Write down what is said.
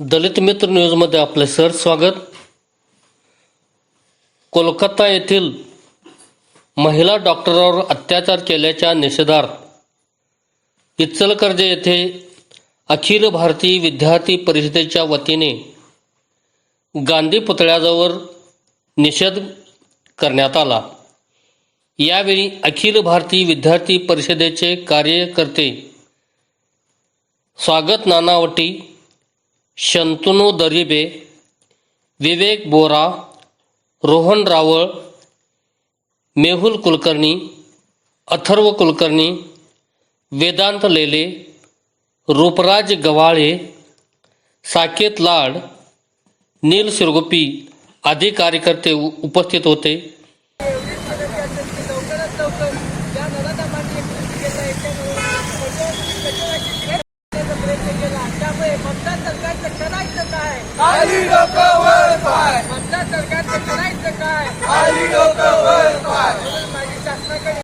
दलित मित्र न्यूजमध्ये आपले सर स्वागत. कोलकाता येथील महिला डॉक्टरवर अत्याचार केल्याच्या निषेधार्थ इचलकर्जे येथे अखिल भारतीय विद्यार्थी परिषदेच्या वतीने गांधी पुतळ्याजवळ निषेध करण्यात आला. यावेळी अखिल भारतीय विद्यार्थी परिषदेचे कार्यकर्ते स्वागत नानावटी शंतनू दरिबे विवेक बोरा रोहन रावळ मेहुल कुलकर्णी अथर्व कुलकर्णी वेदांत लेले रूपराज गवाळे साकेत लाड नील शिरगुप्पी आदी कार्यकर्ते उ- उपस्थित होते. सरकारचं करायचं काय? खाली डोकं वर पाय. मतदार सरकारचं करायचं काय? खाली डोकं